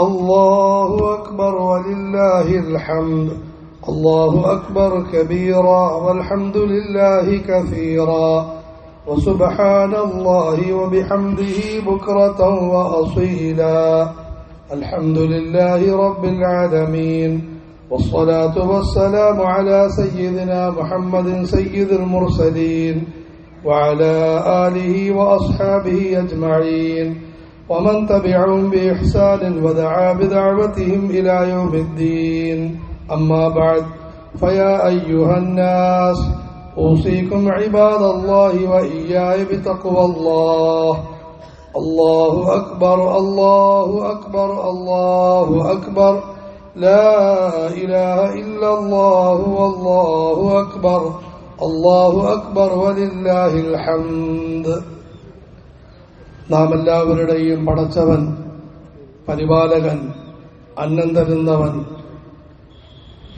الله أكبر ولله الحمد. الله أكبر كبيرا والحمد لله كثيرا. وسبحان الله وبحمده بكرة وأصيلا. الحمد لله رب العالمين. والصلاة والسلام على سيدنا محمد سيد المرسلين وعلى آله وأصحابه أجمعين. ومن تبعهم بإحسان ودعا بدعوتهم إلى يوم الدين. أما بعد فيا أيها الناس أوصيكم عباد الله وإياي بتقوى الله. الله أكبر الله أكبر الله أكبر. لا إله إلا الله والله أكبر. الله أكبر ولله الحمد. നാം എല്ലാവരുടെയും പടച്ചവൻ പരിപാലകൻ അന്നം തരുന്നവൻ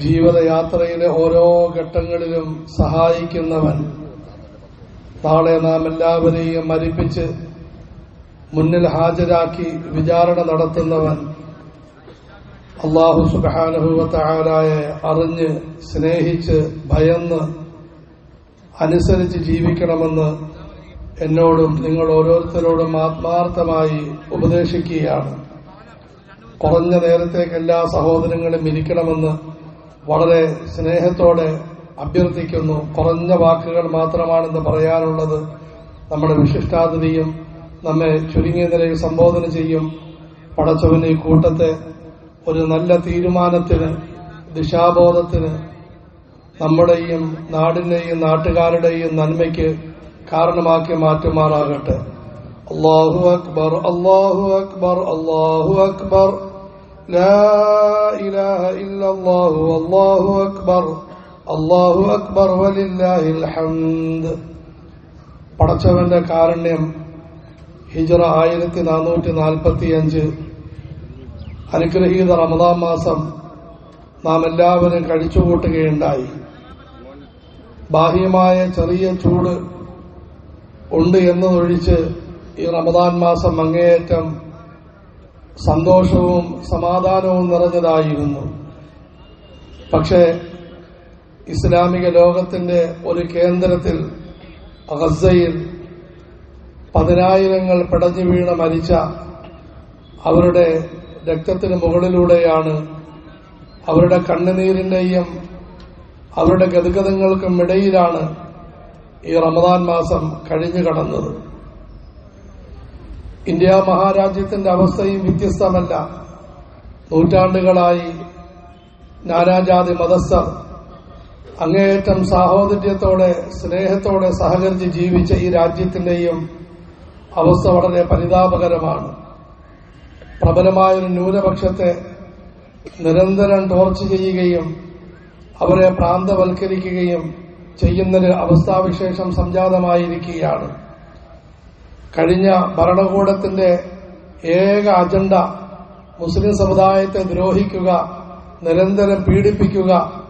ജീവിതയാത്രയിലെ ഓരോ ഘട്ടങ്ങളിലും സഹായിക്കുന്നവൻ. നാളെ നാം എല്ലാവരെയും മരിപ്പിച്ച് മുന്നിൽ ഹാജരാക്കി വിചാരണ നടത്തുന്നവൻ. അള്ളാഹു സുബാനുഭവത്തായ അറിഞ്ഞ് സ്നേഹിച്ച് ഭയന്ന് അനുസരിച്ച് ജീവിക്കണമെന്ന് എന്നോടും നിങ്ങൾ ഓരോരുത്തരോടും ആത്മാർത്ഥമായി ഉപദേശിക്കുകയാണ്. കുറഞ്ഞ നേരത്തേക്ക് എല്ലാ സഹോദരങ്ങളും ഇരിക്കണമെന്ന് വളരെ സ്നേഹത്തോടെ അഭ്യർത്ഥിക്കുന്നു. കുറഞ്ഞ വാക്കുകൾ മാത്രമാണെന്ന് പറയാനുള്ളത് നമ്മുടെ വിശിഷ്ടാതിഥിയും നമ്മെ ചുരുങ്ങിയ നിലയിൽ സംബോധന ചെയ്യും. പടച്ചവന് ഈ കൂട്ടത്തെ ഒരു നല്ല തീരുമാനത്തിന് ദിശാബോധത്തിന് നമ്മുടെയും നാടിന്റെയും നാട്ടുകാരുടെയും നന്മയ്ക്ക് കാരണമാക്കി മാറ്റുമാറാകട്ടെ അള്ളാഹു അക്ബർ അള്ളാഹു അക്ബർ അള്ളാഹു അക്ബർ لا إله إلا الله والله أكبر الله أكبر ولله الحمد പടച്ചവന്റെ കാരുണ്യം ഹിജറ ആയിരത്തി നാനൂറ്റി നാൽപ്പത്തി അഞ്ച് അനുഗ്രഹീത റമദാൻ മാസം നാം എല്ലാവരും കഴിച്ചുകൂട്ടുകയുണ്ടായി ബാഹ്യമായ ചെറിയ ചൂട് ഉണ്ട് എന്നതൊഴിച്ച് ഈ റമദാൻ മാസം അങ്ങേയറ്റം സന്തോഷവും സമാധാനവും നിറഞ്ഞതായിരുന്നു. പക്ഷേ ഇസ്ലാമിക ലോകത്തിന്റെ ഒരു കേന്ദ്രത്തിൽ ഗസയിൽ പതിനായിരങ്ങൾ പടഞ്ഞു വീണ മരിച്ച അവരുടെ രക്തത്തിന് മുകളിലൂടെയാണ് അവരുടെ കണ്ണുനീരിന്റെയും അവരുടെ ഗതിഗതങ്ങൾക്കും ഇടയിലാണ് ഈ റമദാൻ മാസം കഴിഞ്ഞു കടന്നത്. ഇന്ത്യ മഹാരാജ്യത്തിന്റെ അവസ്ഥയും വ്യത്യസ്തമല്ല. നൂറ്റാണ്ടുകളായി നാനാജാതി മതസ്ഥർ അങ്ങേയറ്റം സാഹോദര്യത്തോടെ സ്നേഹത്തോടെ സഹകരിച്ച് ജീവിച്ച ഈ രാജ്യത്തിന്റെയും അവസ്ഥ വളരെ പരിതാപകരമാണ്. പ്രബലമായൊരു ന്യൂനപക്ഷത്തെ നിരന്തരം ടോർച്ച് ചെയ്യുകയും അവരെ പ്രാന്തവൽക്കരിക്കുകയും ചെയ്യുന്നൊരു അവസ്ഥാവിശേഷം സംജാതമായിരിക്കുകയാണ്. കഴിഞ്ഞ ഭരണകൂടത്തിന്റെ ഏക അജണ്ട മുസ്ലിം സമുദായത്തെ ദ്രോഹിക്കുക നിരന്തരം പീഡിപ്പിക്കുക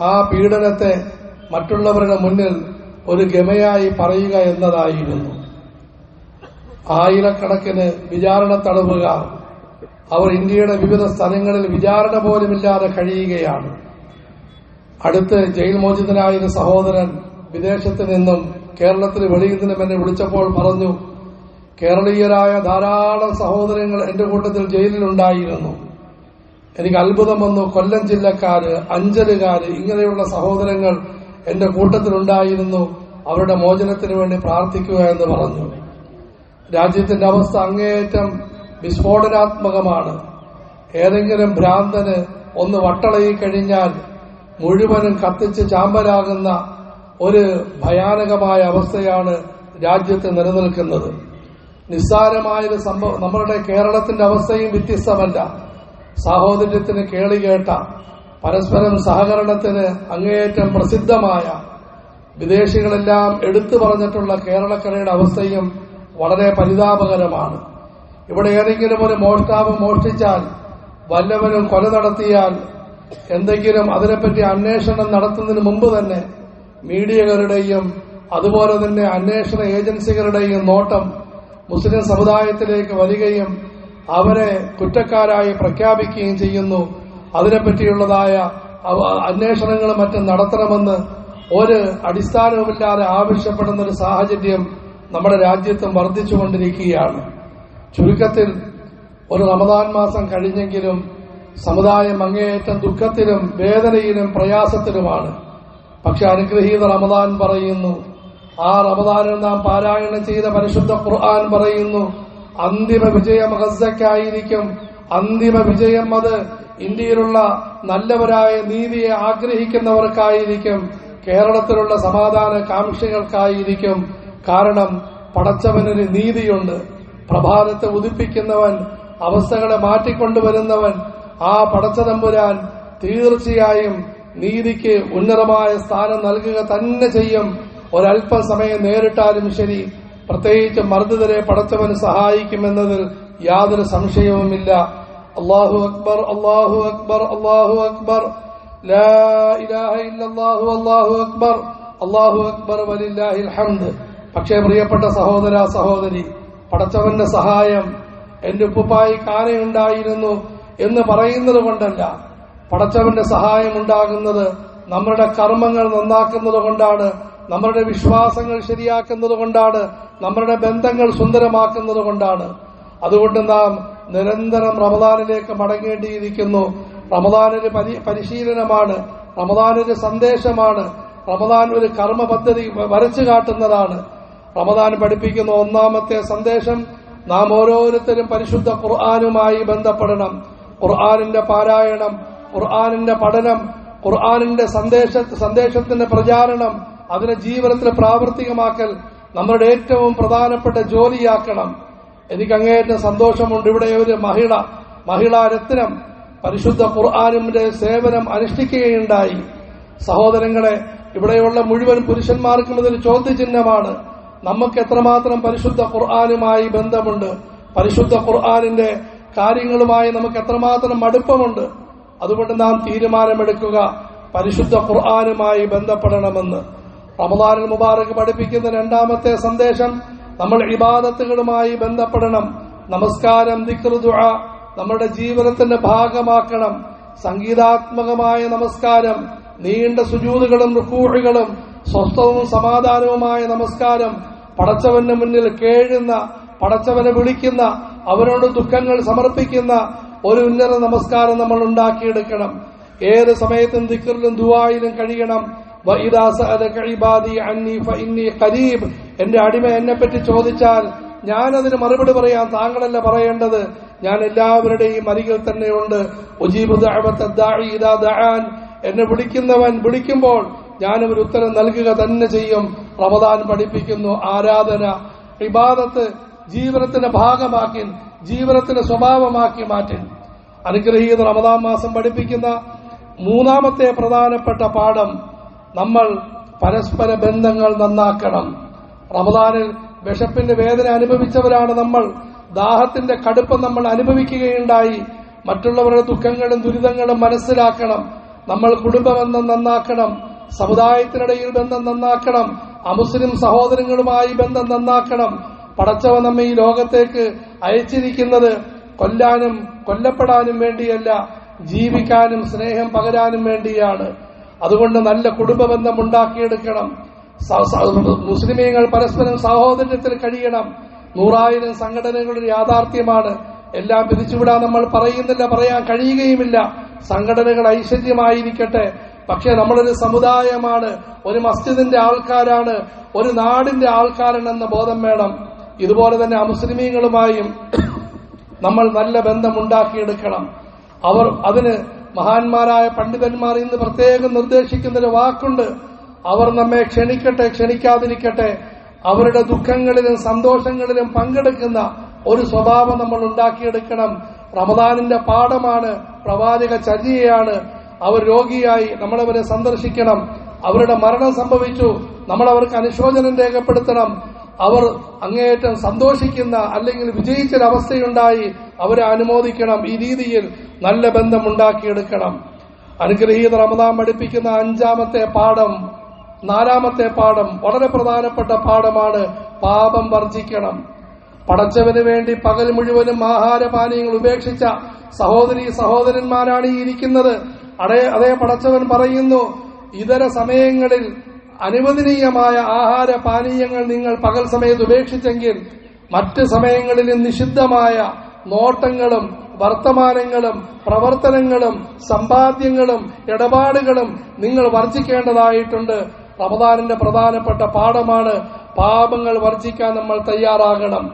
ആ പീഡനത്തെ മറ്റുള്ളവരുടെ മുന്നിൽ ഒരു ഗമയായി പറയുക എന്നതായിരുന്നു. ആയിരക്കണക്കിന് വിചാരണ തടവുകാർ അവർ ഇന്ത്യയുടെ വിവിധ സ്ഥലങ്ങളിൽ വിചാരണ പോലുമില്ലാതെ കഴിയുകയാണ്. അടുത്ത് ജയിൽ മോചിതനായ ഒരു സഹോദരൻ വിദേശത്ത് നിന്നും കേരളത്തിൽ വെളിയിൽ നിന്നും എന്നെ വിളിച്ചപ്പോൾ പറഞ്ഞു കേരളീയരായ ധാരാളം സഹോദരങ്ങൾ എന്റെ കൂട്ടത്തിൽ ജയിലിലുണ്ടായിരുന്നു. എനിക്ക് അത്ഭുതം വന്നു. കൊല്ലം ജില്ലക്കാര് അഞ്ചലുകാര് ഇങ്ങനെയുള്ള സഹോദരങ്ങൾ എന്റെ കൂട്ടത്തിലുണ്ടായിരുന്നു. അവരുടെ മോചനത്തിന് വേണ്ടി പ്രാർത്ഥിക്കുക എന്ന് പറഞ്ഞു. രാജ്യത്തിന്റെ അവസ്ഥ അങ്ങേയറ്റം വിസ്ഫോടനാത്മകമാണ്. ഏതെങ്കിലും ഭ്രാന്തന് ഒന്ന് വട്ടളയി കഴിഞ്ഞാൽ മുഴുവനും കത്തിച്ച് ചാമ്പലാകുന്ന ഒരു ഭയാനകമായ അവസ്ഥയാണ് രാജ്യത്ത് നിലനിൽക്കുന്നത്. നിസ്സാരമായൊരു സംഭവം നമ്മളുടെ കേരളത്തിന്റെ അവസ്ഥയും വ്യത്യസ്തമല്ല. സാഹോദര്യത്തിന് കേളികേട്ട പരസ്പരം സഹകരണത്തിന് അങ്ങേയറ്റം പ്രസിദ്ധമായ വിദേശികളെല്ലാം എടുത്തു പറഞ്ഞിട്ടുള്ള കേരളക്കരയുടെ അവസ്ഥയും വളരെ പരിതാപകരമാണ്. ഇവിടെ ഏതെങ്കിലും ഒരു മോഷ്ടാവ് മോഷ്ടിച്ചാൽ വല്ലവനും കൊല നടത്തിയാൽ എന്തെങ്കിലും അതിനെപ്പറ്റി അന്വേഷണം നടത്തുന്നതിന് മുമ്പ് തന്നെ മീഡിയകളുടെയും അതുപോലെ തന്നെ അന്വേഷണ ഏജൻസികളുടെയും നോട്ടം മുസ്ലിം സമുദായത്തിലേക്ക് വരികയും അവരെ കുറ്റക്കാരായി പ്രഖ്യാപിക്കുകയും ചെയ്യുന്നു. അതിനെപ്പറ്റിയുള്ളതായ അന്വേഷണങ്ങൾ മറ്റും നടത്തണമെന്ന് ഒരു അടിസ്ഥാനവുമില്ലാതെ ആവശ്യപ്പെടുന്ന ഒരു സാഹചര്യം നമ്മുടെ രാജ്യത്തും വർദ്ധിച്ചുകൊണ്ടിരിക്കുകയാണ്. ചുരുക്കത്തിൽ ഒരു റമദാൻ മാസം കഴിഞ്ഞെങ്കിലും സമുദായം അങ്ങേയറ്റം ദുഃഖത്തിലും വേദനയിലും പ്രയാസത്തിലുമാണ്. പക്ഷെ അനുഗ്രഹീത റമദാൻ പറയുന്നു. ആ റമദാനിൽ നാം പാരായണം ചെയ്ത പരിശുദ്ധ ഖുർആൻ പറയുന്നു അന്തിമ വിജയം ഗസയ്ക്കായിരിക്കും അന്തിമ വിജയം അത്. ഇന്ത്യയിലുള്ള നല്ലവരായ നീതിയെ ആഗ്രഹിക്കുന്നവർക്കായിരിക്കും. കേരളത്തിലുള്ള സമാധാന കാംക്ഷികൾക്കായിരിക്കും. കാരണം പടച്ചവനൊരു നീതിയുണ്ട്. പ്രഭാതത്തെ ഉദിപ്പിക്കുന്നവൻ അവസ്ഥകളെ മാറ്റിക്കൊണ്ടുവരുന്നവൻ ആ പടച്ചതമ്പുരാൻ തീർച്ചയായും നീതിക്ക് ഉന്നതമായ സ്ഥാനം നൽകുക തന്നെ ചെയ്യും. ഒരല്പം സമയം നേരിട്ടാലും ശരി. പ്രത്യേകിച്ച് മർദ്ദിതരെ പടച്ചവന് സഹായിക്കുമെന്നതിൽ യാതൊരു സംശയവുമില്ല. അള്ളാഹു അക്ബർ അള്ളാഹു അക്ബർ അള്ളാഹു അക്ബർ. അല്ലാഹു അക്ബർ. അള്ളാഹു അക്ബർ വലില്ലാഹിൽ ഹംദ്. പക്ഷേ പ്രിയപ്പെട്ട സഹോദര സഹോദരി പടച്ചവന്റെ സഹായം എന്റെ ഉപ്പുപ്പായി കാനയുണ്ടായിരുന്നു എന്ന് പറയുന്നത് കൊണ്ടല്ല. പടച്ചവന്റെ സഹായം ഉണ്ടാകുന്നത് നമ്മുടെ കർമ്മങ്ങൾ നന്നാക്കുന്നത് കൊണ്ടാണ് നമ്മുടെ വിശ്വാസങ്ങൾ ശരിയാക്കുന്നത് കൊണ്ടാണ് നമ്മുടെ ബന്ധങ്ങൾ സുന്ദരമാക്കുന്നത് കൊണ്ടാണ്. അതുകൊണ്ട് നാം നിരന്തരം റമദാനിലേക്ക് മടങ്ങേണ്ടിയിരിക്കുന്നു. റമദാനൊരു പരി- പരിശീലനമാണ് റമദാനൊരു സന്ദേശമാണ് റമദാൻ ഒരു കർമ്മ പദ്ധതി വരച്ചു കാട്ടുന്നതാണ്. റമദാൻ പഠിപ്പിക്കുന്ന ഒന്നാമത്തെ സന്ദേശം നാം ഓരോരുത്തരും പരിശുദ്ധ ഖുർആാനുമായി ബന്ധപ്പെടണം. ഖുർആാനിന്റെ പാരായണം ഖുർആാനിന്റെ പഠനം ഖുർആാനിന്റെ സന്ദേശ സന്ദേശത്തിന്റെ പ്രചാരണം അതിനെ ജീവിതത്തിൽ പ്രാവർത്തികമാക്കൽ നമ്മുടെ ഏറ്റവും പ്രധാനപ്പെട്ട ജോലിയാക്കണം. എനിക്ക് അങ്ങേയറ്റം സന്തോഷമുണ്ട്. ഇവിടെ ഒരു മഹിള മഹിളാ രത്നം പരിശുദ്ധ ഖുർആാനിന്റെ സേവനം അനുഷ്ഠിക്കുകയുണ്ടായി. സഹോദരങ്ങളെ ഇവിടെയുള്ള മുഴുവൻ പുരുഷന്മാർക്കും ഇതൊരു ചോദ്യചിഹ്നമാണ്. നമുക്ക് എത്രമാത്രം പരിശുദ്ധ ഖുർആാനുമായി ബന്ധമുണ്ട്? പരിശുദ്ധ ഖുർആാനിന്റെ കാര്യങ്ങളുമായി നമുക്ക് എത്രമാത്രം മടുപ്പമുണ്ട് അതുകൊണ്ട് നാം തീരുമാനമെടുക്കുക പരിശുദ്ധ ഖുർആാനുമായി ബന്ധപ്പെടണമെന്ന്. റമദാനിൽ മുബാറക് പഠിപ്പിക്കുന്ന രണ്ടാമത്തെ സന്ദേശം നമ്മൾ ഇബാദത്തുകളുമായി ബന്ധപ്പെടണം നമസ്കാരം ദിക്ർ ദുആ നമ്മുടെ ജീവിതത്തിന്റെ ഭാഗമാക്കണം സംഗീതാത്മകമായ നമസ്കാരം നീണ്ട സുജൂതുകളും റുക്കൂഴുകളും സ്വസ്ഥവും സമാധാനവുമായ നമസ്കാരം പടച്ചവന് മുന്നിൽ കേഴുന്ന പടച്ചവനെ വിളിക്കുന്ന അവനോട് ദുഃഖങ്ങൾ സമർപ്പിക്കുന്ന ഒരു ഉന്നത നമസ്കാരം നമ്മൾ ഉണ്ടാക്കിയെടുക്കണം. ഏത് സമയത്തും ദിക്കറിലും ദുവായിലും കഴിയണം. ഖരീബ് എന്റെ അടിമ എന്നെ പറ്റി ചോദിച്ചാൽ ഞാൻ അതിന് മറുപടി പറയാൻ താങ്കളല്ല പറയേണ്ടത്. ഞാൻ എല്ലാവരുടെയും അരികിൽ തന്നെയുണ്ട്. എന്നെ വിളിക്കുന്നവൻ വിളിക്കുമ്പോൾ ഞാനും ഒരു ഉത്തരം നൽകുക തന്നെ ചെയ്യും. റമദാൻ പഠിപ്പിക്കുന്നു ആരാധന ഇബാദത്ത് ജീവിതത്തിന്റെ ഭാഗമാക്കി ജീവിതത്തിന്റെ സ്വഭാവമാക്കി മാറ്റി. അനുഗ്രഹീത റമദാൻ മാസം പഠിപ്പിക്കുന്ന മൂന്നാമത്തെ പ്രധാനപ്പെട്ട പാഠം നമ്മൾ പരസ്പര ബന്ധങ്ങൾ നന്നാക്കണം. റമദാനിൽ വിശപ്പിന്റെ വേദന അനുഭവിച്ചവരാണ് നമ്മൾ. ദാഹത്തിന്റെ കടുപ്പം നമ്മൾ അനുഭവിക്കുകയുണ്ടായി. മറ്റുള്ളവരുടെ ദുഃഖങ്ങളും ദുരിതങ്ങളും മനസ്സിലാക്കണം. നമ്മൾ കുടുംബബന്ധം നന്നാക്കണം. സമുദായത്തിനിടയിൽ ബന്ധം നന്നാക്കണം. അമുസ്ലിം സഹോദരങ്ങളുമായി ബന്ധം നന്നാക്കണം. പടച്ചവ നമ്മെ ഈ ലോകത്തേക്ക് അയച്ചിരിക്കുന്നത് കൊല്ലാനും കൊല്ലപ്പെടാനും വേണ്ടിയല്ല ജീവിക്കാനും സ്നേഹം പകരാനും വേണ്ടിയാണ്. അതുകൊണ്ട് നല്ല കുടുംബബന്ധം ഉണ്ടാക്കിയെടുക്കണം. സ- സ- മുസ്ലിമീങ്ങൾ പരസ്പരം സഹോദര്യത്തിൽ കഴിയണം. നൂറായിരം സംഘടനകളുടെ യാഥാർത്ഥ്യമാണ്. എല്ലാം പിരിച്ചുവിടാൻ നമ്മൾ പറയുന്നില്ല പറയാൻ കഴിയുകയുമില്ല. സംഘടനകൾ ഐശ്വര്യമായിരിക്കട്ടെ. പക്ഷെ നമ്മളൊരു സമുദായമാണ്. ഒരു മസ്ജിദിന്റെ ആൾക്കാരാണ്. ഒരു നാടിന്റെ ആൾക്കാരാണെന്ന ബോധം വേണം. ഇതുപോലെ തന്നെ അമുസ്ലിമീങ്ങളുമായും നമ്മൾ നല്ല ബന്ധമുണ്ടാക്കിയെടുക്കണം. അവർ അതിന് മഹാന്മാരായ പണ്ഡിതന്മാർ ഇന്ന് പ്രത്യേകം നിർദ്ദേശിക്കുന്നൊരു വാക്കുണ്ട്. അവർ നമ്മെ ക്ഷണിക്കട്ടെ ക്ഷണിക്കാതിരിക്കട്ടെ. അവരുടെ ദുഃഖങ്ങളിലും സന്തോഷങ്ങളിലും പങ്കെടുക്കുന്ന ഒരു സ്വഭാവം നമ്മൾ ഉണ്ടാക്കിയെടുക്കണം. റമദാനിന്റെ പാഠമാണ് പ്രവാചക ചര്യയാണ്. അവർ രോഗിയായി നമ്മളവരെ സന്ദർശിക്കണം. അവരുടെ മരണം സംഭവിച്ചു. നമ്മളവർക്ക് അനുശോചനം രേഖപ്പെടുത്തണം. അവർ അങ്ങേയറ്റം സന്തോഷിക്കുന്ന അല്ലെങ്കിൽ വിജയിച്ചൊരവസ്ഥയുണ്ടായി അവരെ അനുമോദിക്കണം. ഈ രീതിയിൽ നല്ല ബന്ധം ഉണ്ടാക്കിയെടുക്കണം. അനുഗ്രഹീത റമദാൻ പഠിപ്പിക്കുന്ന അഞ്ചാമത്തെ പാഠം നാലാമത്തെ പാഠം വളരെ പ്രധാനപ്പെട്ട പാഠമാണ് പാപം വർജിക്കണം. പടച്ചവന് വേണ്ടി പകൽ മുഴുവനും ആഹാരപാനീയങ്ങൾ ഉപേക്ഷിച്ച സഹോദരി സഹോദരന്മാരാണ് ഈ ഇരിക്കുന്നത്. അതേ അതേ പടച്ചവൻ പറയുന്നു ഇതര സമയങ്ങളിൽ അനുവദനീയമായ ആഹാര പാനീയങ്ങൾ നിങ്ങൾ പകൽ സമയത്ത് ഉപേക്ഷിച്ചെങ്കിൽ മറ്റ് സമയങ്ങളിൽ നിഷിദ്ധമായ നോട്ടങ്ങളും വർത്തമാനങ്ങളും പ്രവർത്തനങ്ങളും സമ്പാദ്യങ്ങളും ഇടപാടുകളും നിങ്ങൾ വർജിക്കേണ്ടതായിട്ടുണ്ട്. റമദാനിന്റെ പ്രധാനപ്പെട്ട പാഠമാണ് പാപങ്ങൾ വർജിക്കാൻ നമ്മൾ തയ്യാറാകണം.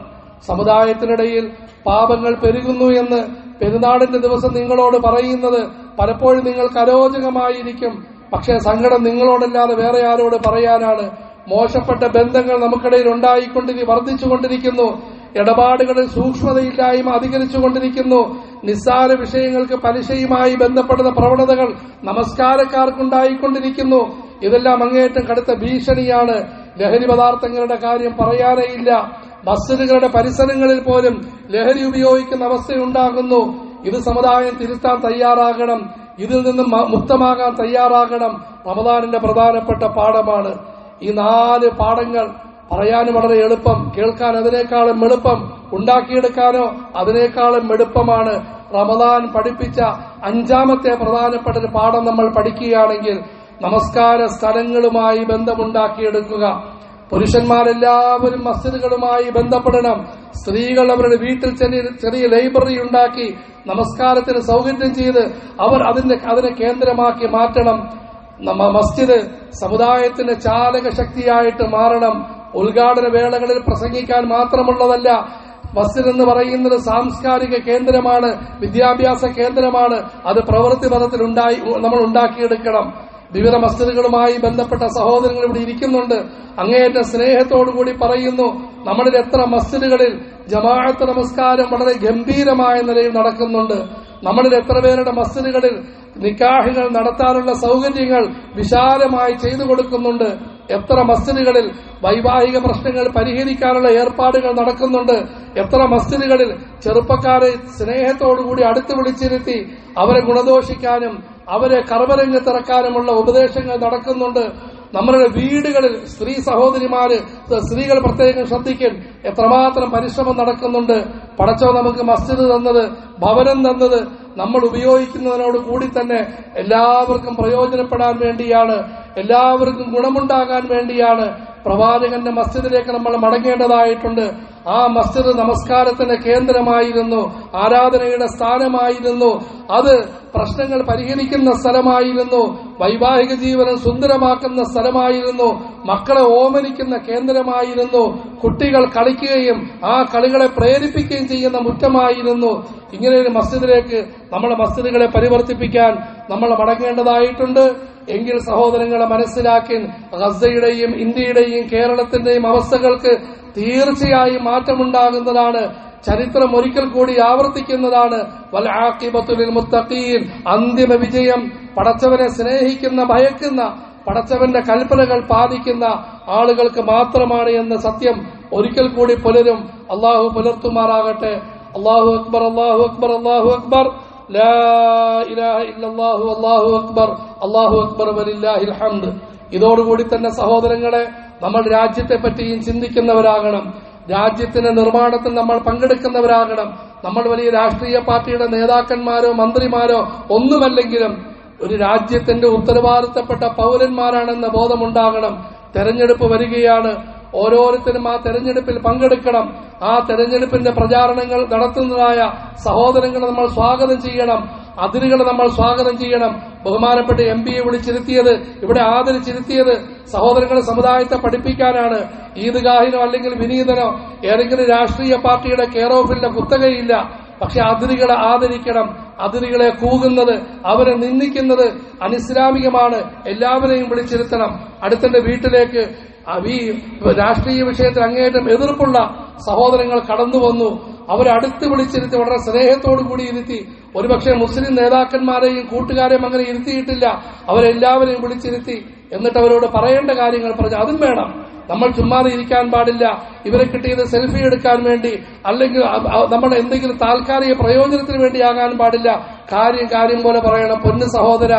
സമുദായത്തിനിടയിൽ പാപങ്ങൾ പെരുകുന്നു എന്ന് പെരുന്നാടിന്റെ ദിവസം നിങ്ങളോട് പറയുന്നത് പലപ്പോഴും നിങ്ങൾക്ക് അരോചകമായിരിക്കും. പക്ഷേ സങ്കടം നിങ്ങളോടല്ലാതെ വേറെ ആരോട് പറയാനാണ്. മോശപ്പെട്ട ബന്ധങ്ങൾ നമുക്കിടയിൽ ഉണ്ടായിക്കൊണ്ടി വർദ്ധിച്ചുകൊണ്ടിരിക്കുന്നു. ഇടപാടുകളിൽ സൂക്ഷ്മതയില്ലായ്മ അധികരിച്ചുകൊണ്ടിരിക്കുന്നു. നിസ്സാര വിഷയങ്ങൾക്ക് പലിശയുമായി ബന്ധപ്പെടുന്ന പ്രവണതകൾ നമസ്കാരക്കാർക്കുണ്ടായിക്കൊണ്ടിരിക്കുന്നു. ഇതെല്ലാം അങ്ങേയറ്റം കടുത്ത ഭീഷണിയാണ്. ലഹരി പദാർത്ഥങ്ങളുടെ കാര്യം പറയാനേയില്ല മസ്ജിദുകളുടെ പരിസരങ്ങളിൽ പോലും ലഹരി ഉപയോഗിക്കുന്ന അവസ്ഥയുണ്ടാകുന്നു. ഇത് സമുദായം തിരുത്താൻ തയ്യാറാകണം. ഇതിൽ നിന്ന് മുക്തമാകാൻ തയ്യാറാകണം റമദാനിന്റെ പ്രധാനപ്പെട്ട പാഠമാണ്. ഈ നാല് പാഠങ്ങൾ പറയാൻ വളരെ എളുപ്പം കേൾക്കാൻ അതിനേക്കാളും എളുപ്പം ഉണ്ടാക്കിയെടുക്കാനോ അതിനേക്കാളും എളുപ്പമാണ്. റമദാൻ പഠിപ്പിച്ച അഞ്ചാമത്തെ പ്രധാനപ്പെട്ട ഒരു പാഠം നമ്മൾ പഠിക്കുകയാണെങ്കിൽ നമസ്കാര സ്ഥലങ്ങളുമായി ബന്ധമുണ്ടാക്കിയെടുക്കുക. പുരുഷന്മാരെല്ലാവരും മസ്ജിദുകളുമായി ബന്ധപ്പെടണം. സ്ത്രീകൾ അവരുടെ വീട്ടിൽ ചെറിയ ചെറിയ ലൈബ്രറി ഉണ്ടാക്കി നമസ്കാരത്തിന് സൗകര്യം ചെയ്ത് അവർ അതിന്റെ അതിനെ കേന്ദ്രമാക്കി മാറ്റണം. നമ്മ മസ്ജിദ് സമുദായത്തിന്റെ ചാലക ശക്തിയായിട്ട് മാറണം. ഉദ്ഘാടന വേളകളിൽ പ്രസംഗിക്കാൻ മാത്രമുള്ളതല്ല മസ്ജിദ് എന്ന് പറയുന്നത് സാംസ്കാരിക കേന്ദ്രമാണ് വിദ്യാഭ്യാസ കേന്ദ്രമാണ്. അത് പ്രവൃത്തി പദത്തിൽ ഉണ്ടായി നമ്മൾ ഉണ്ടാക്കിയെടുക്കണം. വിവിധ മസ്ജിദുകളുമായി ബന്ധപ്പെട്ട സഹോദരങ്ങൾ ഇവിടെ ഇരിക്കുന്നുണ്ട്. അങ്ങേയറ്റ സ്നേഹത്തോടുകൂടി പറയുന്നു നമ്മളിൽ എത്ര മസ്ജിദുകളിൽ ജമാഅത്ത് നമസ്കാരം വളരെ ഗംഭീരമായ നിലയിൽ നടക്കുന്നുണ്ട്. നമ്മളിൽ എത്ര പേരുടെ മസ്ജിദുകളിൽ നിക്കാഹുകൾ നടത്താനുള്ള സൗകര്യങ്ങൾ വിശാലമായി ചെയ്തു കൊടുക്കുന്നുണ്ട്. എത്ര മസ്ജിദുകളിൽ വൈവാഹിക പ്രശ്നങ്ങൾ പരിഹരിക്കാനുള്ള ഏർപ്പാടുകൾ നടക്കുന്നുണ്ട്. എത്ര മസ്ജിദുകളിൽ ചെറുപ്പക്കാരെ സ്നേഹത്തോടുകൂടി അടുത്ത് വിളിച്ചിരുത്തി അവരെ ഗുണദോഷിക്കാനും അവരെ കർമ്മരംഗത്തിറക്കാനുമുള്ള ഉപദേശങ്ങൾ നടക്കുന്നുണ്ട്. നമ്മുടെ വീടുകളിൽ സ്ത്രീ സഹോദരിമാര് സ്ത്രീകൾ പ്രത്യേകം ശ്രദ്ധിക്കും. എത്രമാത്രം പരിശ്രമം നടക്കുന്നുണ്ട്. പടച്ചോ നമുക്ക് മസ്ജിദ് തന്നത് ഭവനം തന്നത് നമ്മൾ ഉപയോഗിക്കുന്നതിനോട് കൂടി തന്നെ എല്ലാവർക്കും പ്രയോജനപ്പെടാൻ വേണ്ടിയാണ്. എല്ലാവർക്കും ഗുണമുണ്ടാകാൻ വേണ്ടിയാണ്. പ്രവാചകന്റെ മസ്ജിദിലേക്ക് നമ്മൾ മടങ്ങേണ്ടതായിട്ടുണ്ട്. ആ മസ്ജിദ് നമസ്കാരത്തിന്റെ കേന്ദ്രമായിരുന്നു ആരാധനയുടെ സ്ഥാനമായിരുന്നു അത് പ്രശ്നങ്ങൾ പരിഹരിക്കുന്ന സ്ഥലമായിരുന്നു വൈവാഹിക ജീവനം സുന്ദരമാക്കുന്ന സ്ഥലമായിരുന്നു. മക്കളെ ഓമനിക്കുന്ന കേന്ദ്രമായിരുന്നു. കുട്ടികൾ കളിക്കുകയും ആ കളികളെ പ്രേരിപ്പിക്കുകയും ചെയ്യുന്ന മുറ്റമായിരുന്നു. ഇങ്ങനെ ഒരു മസ്ജിദിലേക്ക് നമ്മുടെ മസ്ജിദുകളെ പരിവർത്തിപ്പിക്കാൻ നമ്മൾ മടങ്ങേണ്ടതായിട്ടുണ്ട്. എങ്കിൽ സഹോദരങ്ങളെ മനസ്സിലാക്കി ഗസയുടെയും ഇന്ത്യയുടെയും കേരളത്തിന്റെയും അവസ്ഥകൾക്ക് തീർച്ചയായും മാറ്റമുണ്ടാകുന്നതാണ് ചരിത്രം ഒരിക്കൽ കൂടി ആവർത്തിക്കുന്നതാണ് മുത്തഖീൻ. അന്തിമ വിജയം പടച്ചവനെ സ്നേഹിക്കുന്ന ഭയക്കുന്ന പടച്ചവന്റെ കൽപ്പനകൾ പാലിക്കുന്ന ആളുകൾക്ക് മാത്രമാണ് എന്ന സത്യം ഒരിക്കൽ കൂടി പുലരും. അള്ളാഹു പുലർത്തുമാറാകട്ടെ. അള്ളാഹു അക്ബർ അള്ളാഹു അക്ബർ അള്ളാഹു അക്ബർ. അല്ലാഹു അക്ബർ. അല്ലാഹു അക്ബർ ഹംദ്. ഇതോടുകൂടി തന്നെ സഹോദരങ്ങളെ നമ്മൾ രാജ്യത്തെ പറ്റിയും ചിന്തിക്കുന്നവരാകണം. രാജ്യത്തിന്റെ നിർമ്മാണത്തിൽ നമ്മൾ പങ്കെടുക്കുന്നവരാകണം. നമ്മൾ വലിയ രാഷ്ട്രീയ പാർട്ടിയുടെ നേതാക്കന്മാരോ മന്ത്രിമാരോ ഒന്നുമല്ലെങ്കിലും ഒരു രാജ്യത്തിന്റെ ഉത്തരവാദിത്തപ്പെട്ട പൗരന്മാരാണെന്ന ബോധമുണ്ടാകണം. തെരഞ്ഞെടുപ്പ് വരികയാണ്. ഓരോരുത്തരും ആ തെരഞ്ഞെടുപ്പിൽ പങ്കെടുക്കണം. ആ തെരഞ്ഞെടുപ്പിന്റെ പ്രചാരണങ്ങൾ നടത്തുന്നതായ സഹോദരങ്ങളെ നമ്മൾ സ്വാഗതം ചെയ്യണം. അതിരുകളെ നമ്മൾ സ്വാഗതം ചെയ്യണം. ബഹുമാനപ്പെട്ട എം പിയെ വിളിച്ചിരുത്തിയത് ഇവിടെ ആദരിച്ചിരുത്തിയത് സഹോദരങ്ങളെ സമുദായത്തെ പഠിപ്പിക്കാനാണ്. ഈദ്ഗാഹിനോ അല്ലെങ്കിൽ വിനീതനോ ഏതെങ്കിലും രാഷ്ട്രീയ പാർട്ടിയുടെ കെയർ ഓഫിന്റെ കുത്തകയില്ല. പക്ഷെ അതിരുകളെ ആദരിക്കണം. അതിരുകളെ കൂകുന്നത് അവരെ നിന്ദിക്കുന്നത് അനിസ്ലാമികമാണ്. എല്ലാവരെയും വിളിച്ചിരുത്തണം. അടുത്തന്റെ വീട്ടിലേക്ക് ഈ രാഷ്ട്രീയ വിഷയത്തിൽ അങ്ങേയറ്റം എതിർപ്പുള്ള സഹോദരങ്ങൾ കടന്നു വന്നു അവരടുത്ത് വിളിച്ചിരുത്തി വളരെ സ്നേഹത്തോടു കൂടി ഇരുത്തി ഒരുപക്ഷെ മുസ്ലിം നേതാക്കന്മാരെയും കൂട്ടുകാരെയും അങ്ങനെ ഇരുത്തിയിട്ടില്ല. അവരെല്ലാവരെയും വിളിച്ചിരുത്തി എന്നിട്ട് അവരോട് പറയേണ്ട കാര്യങ്ങൾ പറഞ്ഞു അതും വേണം. നമ്മൾ ചുമ്മാതെ ഇരിക്കാൻ പാടില്ല. ഇവരെ കിട്ടിയത് സെൽഫി എടുക്കാൻ വേണ്ടി അല്ലെങ്കിൽ നമ്മൾ എന്തെങ്കിലും താൽക്കാലിക പ്രയോജനത്തിന് വേണ്ടിയാകാൻ പാടില്ല. കാര്യം കാര്യം പോലെ പറയണം. പൊന്നു സഹോദര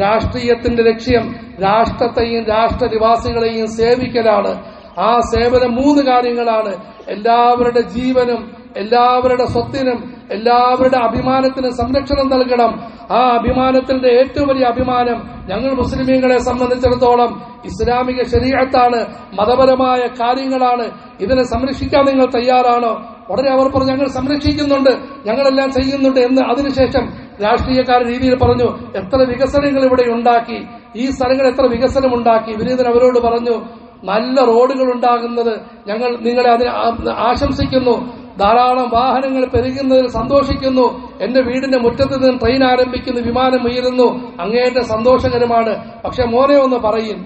രാഷ്ട്രീയത്തിന്റെ ലക്ഷ്യം രാഷ്ട്രത്തെയും രാഷ്ട്രനിവാസികളെയും സേവിക്കലാണ്. ആ സേവനം മൂന്ന് കാര്യങ്ങളാണ്. എല്ലാവരുടെ ജീവനും എല്ലാവരുടെ സ്വത്തിനും എല്ലാവരുടെ അഭിമാനത്തിനും സംരക്ഷണം നൽകണം. ആ അഭിമാനത്തിന്റെ ഏറ്റവും വലിയ അഭിമാനം ഞങ്ങൾ മുസ്ലിമീങ്ങളെ സംബന്ധിച്ചിടത്തോളം ഇസ്ലാമിക ശരീരത്താണ്. മതപരമായ കാര്യങ്ങളാണ്. ഇതിനെ സംരക്ഷിക്കാൻ നിങ്ങൾ തയ്യാറാണോ? ഉടനെ അവർ പറഞ്ഞു ഞങ്ങൾ സംരക്ഷിക്കുന്നുണ്ട്. ഞങ്ങളെല്ലാം ചെയ്യുന്നുണ്ട് എന്ന് അതിനുശേഷം രാഷ്ട്രീയക്കാർ രീതിയിൽ പറഞ്ഞു എത്ര വികസനങ്ങൾ ഇവിടെ ഉണ്ടാക്കി? ഈ സ്ഥലങ്ങൾ എത്ര വികസനം ഉണ്ടാക്കി? വിനീതൻ അവരോട് പറഞ്ഞു നല്ല റോഡുകൾ ഉണ്ടാകുന്നത് ഞങ്ങൾ നിങ്ങളെ അതിന് ആശംസിക്കുന്നു. ധാരാളം വാഹനങ്ങൾ പെരുകുന്നതിൽ സന്തോഷിക്കുന്നു. എന്റെ വീടിന്റെ മുറ്റത്ത് നിന്ന് ട്രെയിൻ ആരംഭിക്കുന്നു വിമാനം ഉയരുന്നു. അങ്ങേയറ്റം സന്തോഷകരമാണ്. പക്ഷെ മോനെ ഒന്ന് പറയും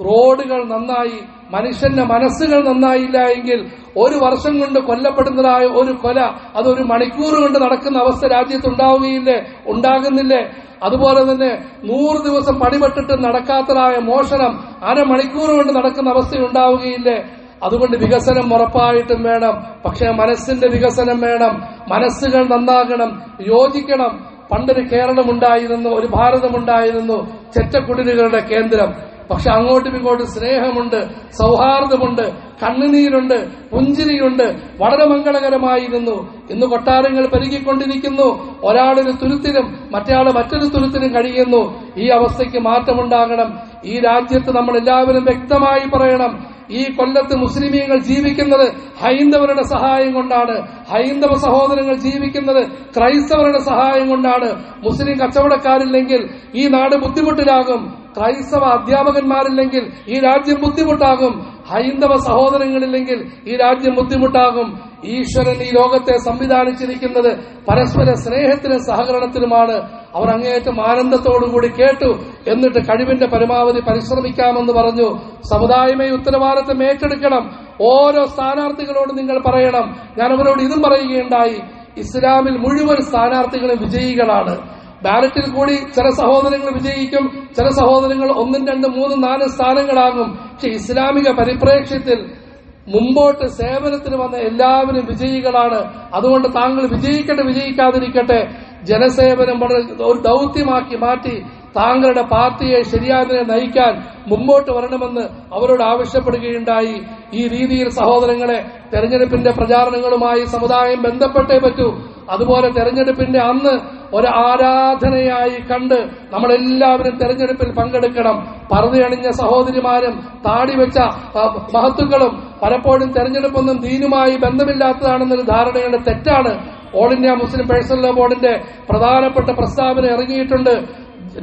റോഡുകൾ നന്നായി മനുഷ്യന്റെ മനസ്സുകൾ നന്നായില്ല എങ്കിൽ ഒരു വർഷം കൊണ്ട് കൊല്ലപ്പെടുന്നതായ ഒരു കൊല അതൊരു മണിക്കൂർ കൊണ്ട് നടക്കുന്ന അവസ്ഥ രാജ്യത്ത് ഉണ്ടാവുകയില്ലേ ഉണ്ടാകുന്നില്ലേ? അതുപോലെ തന്നെ നൂറ് ദിവസം പണിപെട്ടിട്ട് നടക്കാത്തതായ മോഷണം അരമണിക്കൂർ കൊണ്ട് നടക്കുന്ന അവസ്ഥ ഉണ്ടാവുകയില്ലേ? അതുകൊണ്ട് വികസനം ഉറപ്പായിട്ടും വേണം. പക്ഷെ മനസ്സിന്റെ വികസനം വേണം. മനസ്സുകൾ നന്നാകണം. യോജിക്കണം. പണ്ടൊരു കേരളം ഉണ്ടായിരുന്നു ഒരു ഭാരതമുണ്ടായിരുന്നു ചെറ്റക്കുടിലുകളുടെ കേന്ദ്രം. പക്ഷെ അങ്ങോട്ടും ഇങ്ങോട്ടും സ്നേഹമുണ്ട് സൗഹാർദ്ദമുണ്ട് കണ്ണുനീരുണ്ട് പുഞ്ചിരിയുണ്ട് വളരെ മംഗളകരമായിരുന്നു. ഇന്ന് കൊട്ടാരങ്ങൾ പെരുകിക്കൊണ്ടിരിക്കുന്നു. ഒരാളൊരു തുരുത്തിനും മറ്റേയാൾ മറ്റൊരു തുരുത്തിനും കഴിയുന്നു. ഈ അവസ്ഥയ്ക്ക് മാറ്റമുണ്ടാകണം. ഈ രാജ്യത്ത് നമ്മൾ എല്ലാവരും വ്യക്തമായി പറയണം. ഈ കൊല്ലത്ത് മുസ്ലിമീങ്ങൾ ജീവിക്കുന്നത് ഹൈന്ദവരുടെ സഹായം കൊണ്ടാണ് ഹൈന്ദവ സഹോദരങ്ങൾ ജീവിക്കുന്നത് ക്രൈസ്തവരുടെ സഹായം കൊണ്ടാണ്. മുസ്ലിം കച്ചവടക്കാരില്ലെങ്കിൽ ഈ നാട് ബുദ്ധിമുട്ടിലാകും ക്രൈസ്തവ അധ്യാപകന്മാരില്ലെങ്കിൽ ഈ രാജ്യം ബുദ്ധിമുട്ടാകും. ഹൈന്ദവ സഹോദരങ്ങളില്ലെങ്കിൽ ഈ രാജ്യം ബുദ്ധിമുട്ടാകും. ഈശ്വരൻ ഈ ലോകത്തെ സംവിധാനിച്ചിരിക്കുന്നത് പരസ്പര സ്നേഹത്തിനും സഹകരണത്തിനുമാണ്. അവർ അങ്ങേയറ്റം ആനന്ദത്തോടുകൂടി കേട്ടു. എന്നിട്ട് കഴിവിന്റെ പരമാവധി പരിശ്രമിക്കാമെന്ന് പറഞ്ഞു. സമുദായമേ ഉത്തരവാദിത്തം ഏറ്റെടുക്കണം. ഓരോ സ്ഥാനാർത്ഥികളോട് നിങ്ങൾ പറയണം. ഞാൻ അവരോട് ഇതും പറയുകയുണ്ടായി. ഇസ്ലാമിൽ മുഴുവൻ സ്ഥാനാർത്ഥികളും വിജയികളാണ്. ബാലറ്റിൽ കൂടി ചില സഹോദരങ്ങൾ വിജയിക്കും ചില സഹോദരങ്ങൾ ഒന്നും രണ്ടും മൂന്നും നാല് സ്ഥാനങ്ങളാകും. പക്ഷെ ഇസ്ലാമിക പരിപ്രേക്ഷ്യത്തിൽ മുമ്പോട്ട് സേവനത്തിന് വന്ന എല്ലാവരും വിജയികളാണ്. അതുകൊണ്ട് താങ്കൾ വിജയിക്കട്ടെ വിജയിക്കാതിരിക്കട്ടെ. ജനസേവനം വളരെ ഒരു ദൗത്യമാക്കി മാറ്റി താങ്കളുടെ പാർട്ടിയെ ശരിയാതിനെ നയിക്കാൻ മുമ്പോട്ട് വരണമെന്ന് അവരോട് ആവശ്യപ്പെടുകയുണ്ടായി. ഈ രീതിയിൽ സഹോദരങ്ങളെ തെരഞ്ഞെടുപ്പിന്റെ പ്രചാരണങ്ങളുമായി സമുദായം ബന്ധപ്പെട്ടേ പറ്റൂ. അതുപോലെ തെരഞ്ഞെടുപ്പിന്റെ അന്ന് ഒരു ആരാധനയായി കണ്ട് നമ്മളെല്ലാവരും തെരഞ്ഞെടുപ്പിൽ പങ്കെടുക്കണം. പറുതയണിഞ്ഞ സഹോദരിമാരും താടി വെച്ച മഹത്തുക്കളും പലപ്പോഴും തെരഞ്ഞെടുപ്പൊന്നും ദീനുമായി ബന്ധമില്ലാത്തതാണെന്നൊരു ധാരണയുടെ തെറ്റാണ്. ഓൾ ഇന്ത്യ മുസ്ലിം പേഴ്സണൽ ബോർഡിന്റെ പ്രധാനപ്പെട്ട പ്രസ്താവന ഇറങ്ങിയിട്ടുണ്ട്.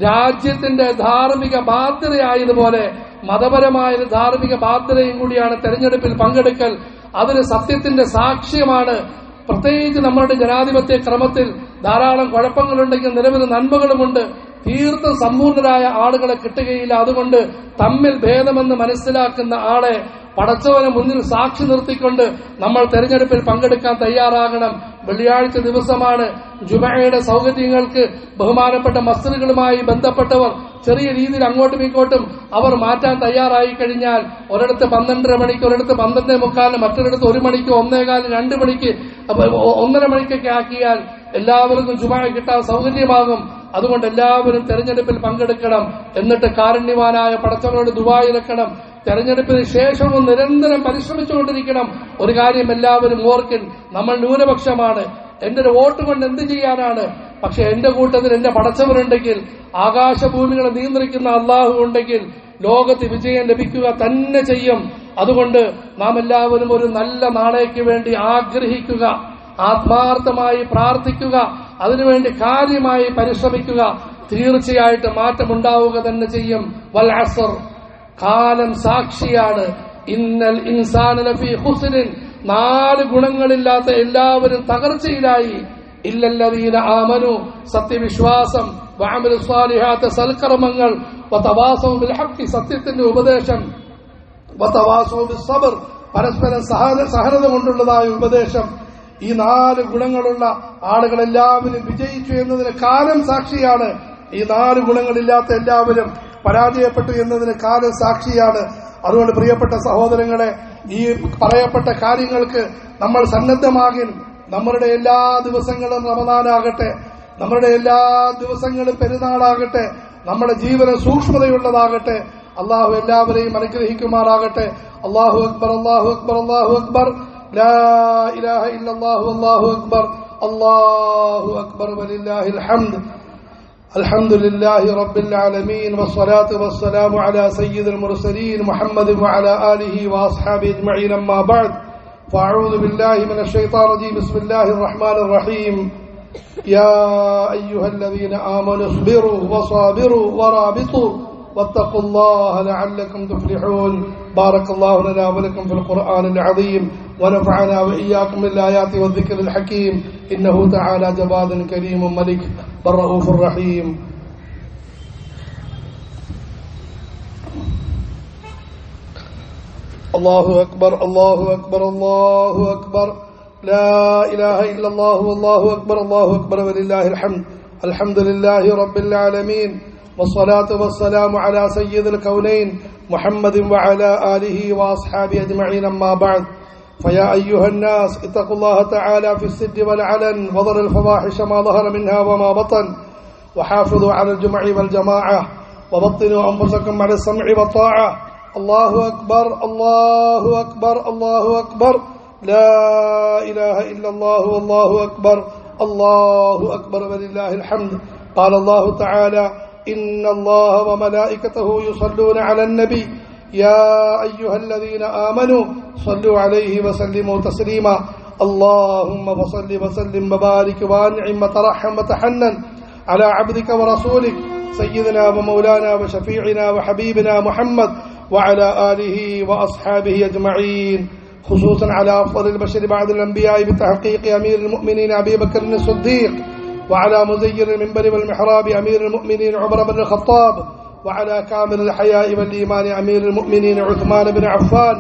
രാജ്യത്തിന്റെ ധാർമ്മിക ബാധ്യതയായതുപോലെ മതപരമായ ഒരു ധാർമ്മിക ബാധ്യതയും കൂടിയാണ് തെരഞ്ഞെടുപ്പിൽ പങ്കെടുക്കൽ. അതൊരു സത്യത്തിന്റെ സാക്ഷ്യമാണ്. പ്രത്യേകിച്ച് നമ്മുടെ ജനാധിപത്യ ക്രമത്തിൽ ധാരാളം കുഴപ്പങ്ങളുണ്ടെങ്കിൽ നിലവിൽ നന്മകളുമുണ്ട്. തീർത്തും സമ്പൂർണരായ ആളുകളെ കിട്ടുകയില്ല. അതുകൊണ്ട് തമ്മിൽ ഭേദമെന്ന് മനസ്സിലാക്കുന്ന ആളെ പടച്ചവനെ മുന്നിൽ സാക്ഷി നിർത്തിക്കൊണ്ട് നമ്മൾ തെരഞ്ഞെടുപ്പിൽ പങ്കെടുക്കാൻ തയ്യാറാകണം. വെള്ളിയാഴ്ച ദിവസമാണ് ജുമയുടെ സൗകര്യങ്ങൾക്ക് ബഹുമാനപ്പെട്ട മസ്ജിദുകളുമായി ബന്ധപ്പെട്ടവർ ചെറിയ രീതിയിൽ അങ്ങോട്ടും ഇങ്ങോട്ടും അവർ മാറ്റാൻ തയ്യാറായി കഴിഞ്ഞാൽ ഒരിടത്ത് പന്ത്രണ്ടര മണിക്ക് ഒരിടത്ത് പന്ത്രണ്ടേ മുക്കാലിന് മറ്റൊരിടത്ത് ഒരു മണിക്ക് ഒന്നേകാലിന് രണ്ട് മണിക്ക് ഒന്നര മണിക്കൊക്കെ ആക്കിയാൽ എല്ലാവർക്കും ജുമ കിട്ടാൻ സൗകര്യമാകും. അതുകൊണ്ട് എല്ലാവരും തെരഞ്ഞെടുപ്പിൽ പങ്കെടുക്കണം. എന്നിട്ട് കാരുണ്യവാനായ പടച്ചവനോട് ദുബായിലെക്കണം തെരഞ്ഞെടുപ്പിന് ശേഷവും നിരന്തരം പരിശ്രമിച്ചുകൊണ്ടിരിക്കണം. ഒരു കാര്യം എല്ലാവരും ഓർക്കിൻ നമ്മൾ ന്യൂനപക്ഷമാണ്. എന്റെ ഒരു വോട്ട് കൊണ്ട് എന്ത് ചെയ്യാനാണ്? പക്ഷെ എന്റെ കൂട്ടത്തിൽ എന്റെ പടച്ചവരുണ്ടെങ്കിൽ ആകാശഭൂമികളെ നിയന്ത്രിക്കുന്ന അള്ളാഹു ഉണ്ടെങ്കിൽ ലോകത്ത് വിജയം ലഭിക്കുക തന്നെ ചെയ്യും. അതുകൊണ്ട് നാം എല്ലാവരും ഒരു നല്ല നാളേക്ക് വേണ്ടി ആഗ്രഹിക്കുക ആത്മാർത്ഥമായി പ്രാർത്ഥിക്കുക. അതിനുവേണ്ടി കാര്യമായി പരിശ്രമിക്കുക. തീർച്ചയായിട്ടും മാറ്റമുണ്ടാവുക തന്നെ ചെയ്യും. വൽ അസർ കാലം സാക്ഷിയാണ്. ഇന്നൽ ഇൻസാൻ ലഫി ഹുസ്നിൻ നാല് ഗുണങ്ങളില്ലാത്ത എല്ലാവരും തകർച്ചയിലായി. ഇല്ലല്ലതീന ആമനു സത്യവിശ്വാസം വഅമലു സ്വാലിഹാത്ത സൽക്കർമ്മങ്ങൾ സത്യത്തിന്റെ ഉപദേശം സബർ പരസ്പരം സഹന സഹനത കൊണ്ടുള്ളതായ ഉപദേശം. ഈ നാല് ഗുണങ്ങളുള്ള ആളുകളെല്ലാവരും വിജയിച്ചു എന്നതിന് കാലം സാക്ഷിയാണ്. ഈ നാല് ഗുണങ്ങളില്ലാത്ത എല്ലാവരും പരാജയപ്പെട്ടു എന്നതിന് കാലം സാക്ഷിയാണ്. അതുകൊണ്ട് പ്രിയപ്പെട്ട സഹോദരങ്ങളെ ഈ പറയപ്പെട്ട കാര്യങ്ങൾക്ക് നമ്മൾ സന്നദ്ധമാകിൻ. നമ്മളുടെ എല്ലാ ദിവസങ്ങളും റമദാനാകട്ടെ നമ്മളുടെ എല്ലാ ദിവസങ്ങളും പെരുന്നാളാകട്ടെ നമ്മുടെ ജീവന സൂക്ഷ്മതയുള്ളതാകട്ടെ അള്ളാഹു എല്ലാവരെയും അനുഗ്രഹിക്കുമാറാകട്ടെ. അള്ളാഹു അക്ബർ അള്ളാഹു അക്ബർ അള്ളാഹു അക്ബർ. لا إله إلا الله والله أكبر. الله أكبر ولله الحمد. الحمد لله رب العالمين والصلاة والسلام على سيد المرسلين محمد وعلى آله وأصحابه أجمعين أما بعد. فأعوذ بالله من الشيطان الرجيم. بسم الله الرحمن الرحيم. يا أيها الذين آمنوا اصبروا وصابروا ورابطوا. واتقوا الله لعلكم تفلحون. بارك الله لنا ولكم في القرآن العظيم ونفعنا وإياكم بالآيات والذكر الحكيم. إنه تعالى جواد كريم ملك بالرؤوف الرحيم. الله أكبر الله أكبر الله أكبر. لا إله إلا الله والله أكبر الله أكبر ولله الحمد. الحمد لله رب العالمين. والصلاة والسلام على سيد الكونين محمد وعلى آله وأصحابه أجمعين أما بعد. فيا أيها الناس اتقوا الله تعالى في السد والعلن وضر الفواحش ما ظهر منها وما بطن وحافظوا على الجمع والجماعة وبطنوا أنفسكم على السمع والطاعة. الله أكبر الله أكبر الله أكبر. لا إله إلا الله والله أكبر الله أكبر ولله الحمد. قال الله تعالى إن الله وملائكته يصلون على النبي. يا أيها الذين آمنوا صلوا عليه وسلموا تسليما. اللهم فصل وسلم وبارك وأنعم وترحم وتحنن على عبدك ورسولك سيدنا ومولانا وشفيعنا وحبيبنا محمد وعلى آله وأصحابه أجمعين. خصوصا على أفضل البشر بعد الأنبياء بتحقيق أمير المؤمنين أبي بكر الصديق. وعلى مزين المنبر والمحراب أمير المؤمنين عمر بن الخطاب وعلى كامل الحياء والإيمان أمير المؤمنين عثمان بن عفان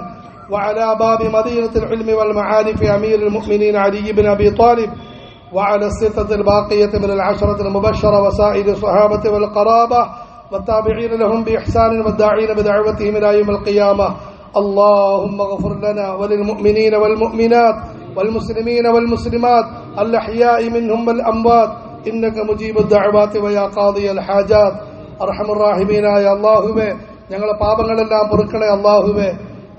وعلى باب مدينة العلم والمعارف أمير المؤمنين علي بن أبي طالب وعلى الستة الباقية من العشرة المبشرة وسائر الصحابة والقرابة والتابعين لهم بإحسان والداعين بدعوتهم إلى يوم القيامة. اللهم اغفر لنا وللمؤمنين والمؤمنات والمسلمين والمسلمات الأحياء منهم والأموات إنك مجيب الدعوات ويا قاضي الحاجات അർഹമുറാഹിമീനായ അള്ളാഹുവെ ഞങ്ങളെ പാപങ്ങളെല്ലാം പൊറുക്കണേ അള്ളാഹുവെ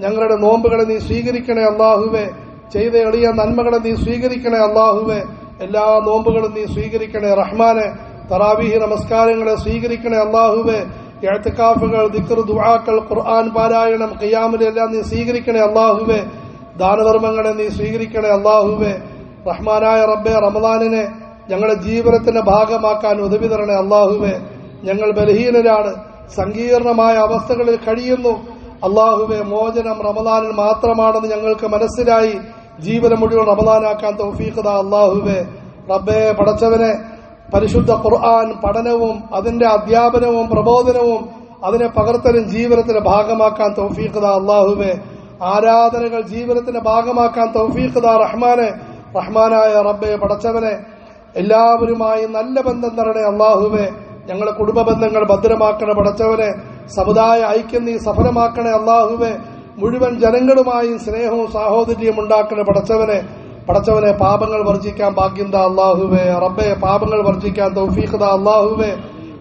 ഞങ്ങളുടെ നോമ്പുകളെ നീ സ്വീകരിക്കണേ അള്ളാഹുവെ ചെയ്ത എളിയ നന്മകളെ നീ സ്വീകരിക്കണേ അള്ളാഹുവെ എല്ലാ നോമ്പുകളും നീ സ്വീകരിക്കണേ റഹ്മാനെ തറാവീഹി നമസ്കാരങ്ങളെ സ്വീകരിക്കണേ അള്ളാഹുവെ എഴുത്തുക്കാഫുകൾ ദിക്കർ ദുആക്കൾ ഖുർആൻ പാരായണം ഖിയാമിലെല്ലാം നീ സ്വീകരിക്കണേ അള്ളാഹുവെ ദാനധർമ്മങ്ങളെ നീ സ്വീകരിക്കണേ അള്ളാഹുവെ റഹ്മാനായ റബ്ബെ റമദാനിനെ ഞങ്ങളുടെ ജീവിതത്തിന്റെ ഭാഗമാക്കാൻ ഉദവി തരണേ അള്ളാഹുവെ. ഞങ്ങൾ ബലഹീനരാണ് സങ്കീർണമായ അവസ്ഥകളിൽ കഴിയുന്നു. അള്ളാഹുവെ മോചനം റമദാനിൽ മാത്രമാണെന്ന് ഞങ്ങൾക്ക് മനസ്സിലായി. ജീവിതം മുഴുവൻ റമദാനാക്കാൻ തൗഫീഖത അള്ളാഹുവെ. റബ്ബെ പടച്ചവനെ പരിശുദ്ധ ഖുർആൻ പഠനവും അതിന്റെ അധ്യാപനവും പ്രബോധനവും അതിനെ പകർത്തലും ജീവിതത്തിന്റെ ഭാഗമാക്കാൻ തൗഫീഖത അള്ളാഹുവെ. ആരാധനകൾ ജീവിതത്തിന്റെ ഭാഗമാക്കാൻ തൗഫീഖത റഹ്മാനെ റഹ്മാനായ റബ്ബെ പടച്ചവനെ എല്ലാവരുമായി നല്ല ബന്ധം തരണേ അള്ളാഹുവെ. ഞങ്ങളെ കുടുംബ ബന്ധങ്ങൾ ഭദ്രമാക്കണേ പടച്ചവനെ. സമുദായ ഐക്യം നീ സഫലമാക്കണേ അള്ളാഹുവെ. മുഴുവൻ ജനങ്ങളുമായും സ്നേഹവും സാഹോദര്യവും ഉണ്ടാക്കണേ പടച്ചവനെ. പടച്ചവനെ പാപങ്ങൾ വർജിക്കാൻ ഭാഗ്യന്ത അള്ളാഹുവെ. റബ്ബെ പാപങ്ങൾ വർജിക്കാൻ തൗഫീഖത അള്ളാഹുവെ.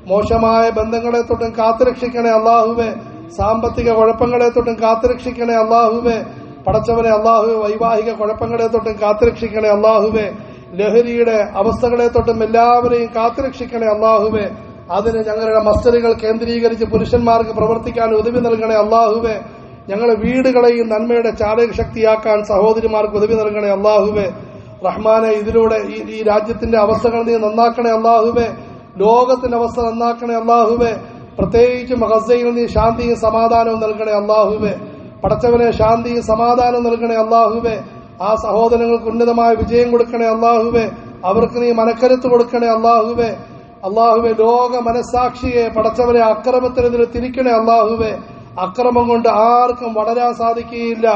മോശമായ ബന്ധങ്ങളെ തൊട്ടും കാത്തുരക്ഷിക്കണേ അള്ളാഹുവെ. സാമ്പത്തിക കുഴപ്പങ്ങളെ തൊട്ടും കാത്തുരക്ഷിക്കണേ അള്ളാഹുവെ. പടച്ചവനെ അള്ളാഹുവെ വൈവാഹിക കുഴപ്പങ്ങളെ തൊട്ടും കാത്തുരക്ഷിക്കണേ അള്ളാഹുവെ. ലഹരിയുടെ അവസ്ഥകളെ തൊട്ടും എല്ലാവരെയും കാത്തുരക്ഷിക്കണേ അള്ളാഹുവെ. അതിന് ഞങ്ങളുടെ മസ്തലുകൾ കേന്ദ്രീകരിച്ച് പുരുഷന്മാർക്ക് പ്രവർത്തിക്കാൻ ഉദവി നൽകണേ അള്ളാഹുവെ. ഞങ്ങളുടെ വീടുകളെയും നന്മയുടെ ചാലക ശക്തിയാക്കാൻ സഹോദരിമാർക്ക് ഉദവി നൽകണേ അള്ളാഹുവെ. റഹ്മാനെ ഇതിലൂടെ ഈ രാജ്യത്തിന്റെ അവസ്ഥകൾ നീ നന്നാക്കണേ അള്ളാഹുവെ. ലോകത്തിന്റെ അവസ്ഥ നന്നാക്കണേ അള്ളാഹുവെ. പ്രത്യേകിച്ചും മഹസയിൽ നീ ശാന്തിയും സമാധാനവും നൽകണേ അള്ളാഹുവെ. പടച്ചവനെ ശാന്തിയും സമാധാനം നൽകണേ അള്ളാഹുവെ ആ സഹോദരങ്ങൾക്ക് ഉന്നതമായ വിജയം കൊടുക്കണേ അള്ളാഹുവെ അവർക്ക് നീ മനക്കരുത്ത് കൊടുക്കണേ അള്ളാഹുവെ അള്ളാഹുവെ ലോക മനസാക്ഷിയെ പടച്ചവനെ അക്രമത്തിനെതിരെ തിരിക്കണേ അള്ളാഹുവെ അക്രമം കൊണ്ട് ആർക്കും വളരാൻ സാധിക്കുകയില്ല.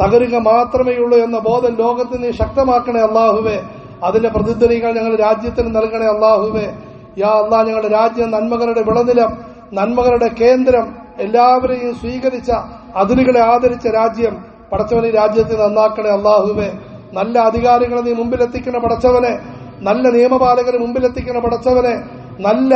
തകരുക മാത്രമേ ഉള്ളൂ എന്ന ബോധം ലോകത്ത് നീ ശക്തമാക്കണേ അള്ളാഹുവെ അതിന്റെ പ്രതിധ്വനികൾ ഞങ്ങൾ രാജ്യത്തിന് നൽകണേ അള്ളാഹുവെ യാ അള്ളാഹ് ഞങ്ങളുടെ രാജ്യം നന്മകളുടെ വിളനിലം നന്മകളുടെ കേന്ദ്രം എല്ലാവരെയും സ്വീകരിച്ച അതിരുകളെ ആദരിച്ച രാജ്യം പടച്ചവനെ രാജ്യത്തെ നന്നാക്കണേ അള്ളാഹുവെ. നല്ല അധികാരികളെ നീ മുമ്പിലെത്തിക്കണ പടച്ചവനെ. നല്ല നിയമപാലകരെ മുമ്പിലെത്തിക്കണ പടച്ചവനെ. നല്ല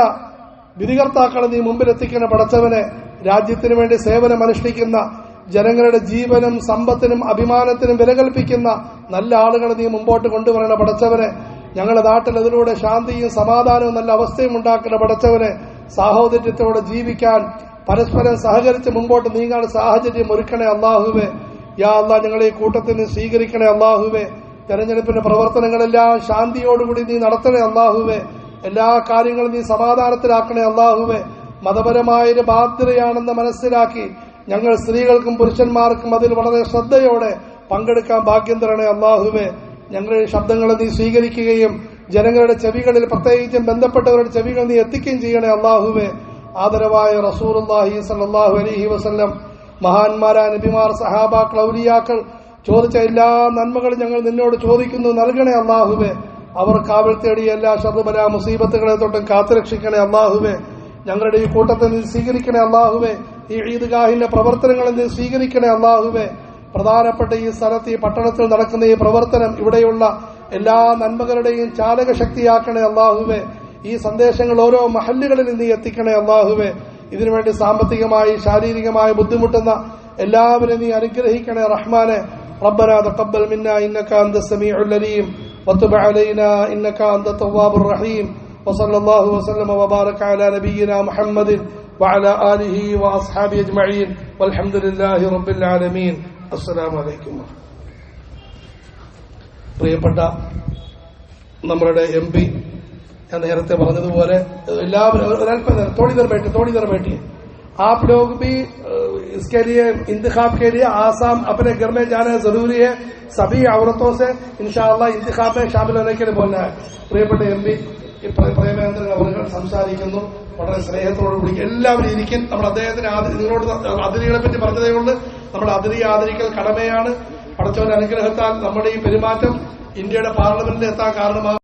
വിധികർത്താക്കളെ നീ മുമ്പിലെത്തിക്കണ പടച്ചവനെ. രാജ്യത്തിനു വേണ്ടി സേവനം അനുഷ്ഠിക്കുന്ന ജനങ്ങളുടെ ജീവനും സമ്പത്തിനും അഭിമാനത്തിനും വില കൽപ്പിക്കുന്ന നല്ല ആളുകളെ നീ മുമ്പോട്ട് കൊണ്ടുവരണ പടച്ചവനെ. ഞങ്ങളുടെ നാട്ടിൽ അതിലൂടെ ശാന്തിയും സമാധാനവും നല്ല അവസ്ഥയും ഉണ്ടാക്കുന്ന പടച്ചവനെ. സാഹോദര്യത്തോടെ ജീവിക്കാൻ പരസ്പരം സഹകരിച്ച് മുമ്പോട്ട് നീങ്ങാൻ സാഹചര്യം ഒരുക്കണേ അള്ളാഹുവേ യാ അള്ളാഹ് ഞങ്ങളെ ഈ കൂട്ടത്തിൽ നിന്ന് സ്വീകരിക്കണേ അള്ളാഹുവേ തെരഞ്ഞെടുപ്പിന്റെ പ്രവർത്തനങ്ങളെല്ലാം ശാന്തിയോടുകൂടി നീ നടത്തണേ അള്ളാഹുവേ എല്ലാ കാര്യങ്ങളും നീ സമാധാനത്തിലാക്കണേ അള്ളാഹുവേ മതപരമായൊരു ബാധ്യതയാണെന്ന് മനസ്സിലാക്കി ഞങ്ങൾ സ്ത്രീകൾക്കും പുരുഷന്മാർക്കും അതിൽ വളരെ ശ്രദ്ധയോടെ പങ്കെടുക്കാൻ ഭാഗ്യം തരണേ അള്ളാഹുവേ ഞങ്ങളുടെ ശബ്ദങ്ങളെ നീ സ്വീകരിക്കുകയും ജനങ്ങളുടെ ചെവികളിൽ പ്രത്യേകിച്ചും ബന്ധപ്പെട്ടവരുടെ ചെവികൾ നീ എത്തിക്കുകയും ചെയ്യണേ അള്ളാഹുവേ ആദരവായ റസൂർ സല്ലാഹു അലഹി വസ്ല്ലം മഹാന്മാരായ നബിമാർ സഹാബാക്കൾ ഔലിയാക്കൾ ചോദിച്ച എല്ലാ നന്മകളും ഞങ്ങൾ നിന്നോട് ചോദിക്കുന്നു നൽകണേ അള്ളാഹുവേ അവർ കാവൽ തേടിയ എല്ലാ ശബ്ദപര മുസീബത്തുകളെ തൊട്ടും കാത്തുരക്ഷിക്കണേ അള്ളാഹുവേ ഞങ്ങളുടെ ഈ കൂട്ടത്തെ നീ സ്വീകരിക്കണേ അള്ളാഹുവേ ഈ ഈദ്ഗാഹിന്റെ പ്രവർത്തനങ്ങളെ നീ സ്വീകരിക്കണേ അള്ളാഹുവേ പ്രധാനപ്പെട്ട ഈ സ്ഥലത്ത് ഈ പട്ടണത്തിൽ നടക്കുന്ന ഈ പ്രവർത്തനം ഇവിടെയുള്ള എല്ലാ നന്മകളുടെയും ചാലക ശക്തിയാക്കണേ അള്ളാഹുവേ ഈ സന്ദേശങ്ങൾ ഓരോ മഹല്ലുകളിൽ നീ എത്തിക്കണേ അള്ളാഹുവേ ഇതിനുവേണ്ടി സാമ്പത്തികമായി ശാരീരികമായി ബുദ്ധിമുട്ടുന്ന എല്ലാവരെയും നീ അനുഗ്രഹിക്കണേ റഹ്മാനെ ربنا تقبل منا انك انت السميع العليم وتب علينا انك انت التواب الرحيم وصلى الله وسلم وبارك على نبينا محمد وعلى اله واصحابه اجمعين والحمد لله رب العالمين السلام عليكم പ്രിയപ്പെട്ട നമ്മളുടെ എം പി ഞാൻ നേരത്തെ പറഞ്ഞതുപോലെ എല്ലാവരും ഒരല്പം നേരം थोड़ी देर बैठे थोड़ी देर बैठिए आप लोग भी अ, इसके लिए इंतखाब के लिए आसाम अपने घर में जाना जरूरी है सभी औरतों से इंशाल्लाह इंतखाब में शामिल होने के लिए बोलना है പ്രിയപ്പെട്ട എം പി പ്രേമേന്ദ്രൻ അവർ സംസാരിക്കുന്നു വളരെ സ്നേഹത്തോടുകൂടി എല്ലാവരും ഇരിക്കും നമ്മൾ അദ്ദേഹത്തിന് ആദ- നിങ്ങളോട് അതിരികളെ പറ്റി പറഞ്ഞതേ ഉള്ളൂ നമ്മുടെ അതിരി ആദരിക്കൽ കടമയാണ് പടച്ചവന്റെ അനുഗ്രഹത്താൽ നമ്മുടെ ഈ പെരുമാറ്റം ഇന്ത്യയുടെ പാർലമെന്റിൽ എത്താൻ കാരണമാകും